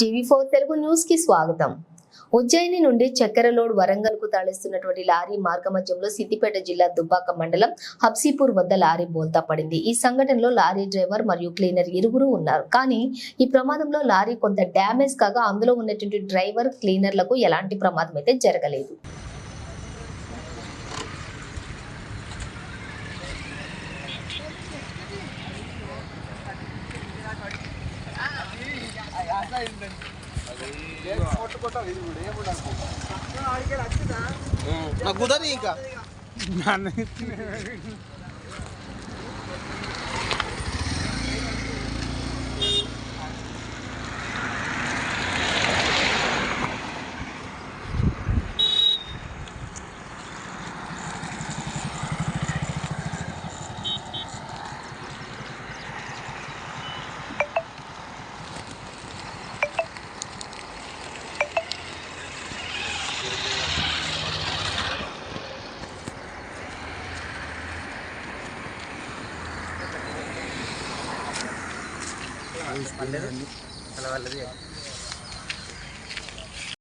TV four Telugu న్యూస్కి స్వాగతం. ఉజ్జయిని నుండి చక్కెర లోడ్ వరంగల్కు తరలిస్తున్నటువంటి లారీ మార్గమధ్యంలో సిద్దిపేట జిల్లా దుబ్బాక మండలం హబ్సీపూర్ వద్ద లారీ బోల్తా పడింది. ఈ సంఘటనలో లారీ డ్రైవర్ మరియు క్లీనర్ ఇరువురు ఉన్నారు. కానీ ఈ ప్రమాదంలో లారీ కొంత డ్యామేజ్ కాగా అందులో ఉన్నటువంటి డ్రైవర్ క్లీనర్లకు ఎలాంటి ప్రమాదం అయితే జరగలేదు. నాకు కుదరదు ఇంకా అలా వాళ్ళది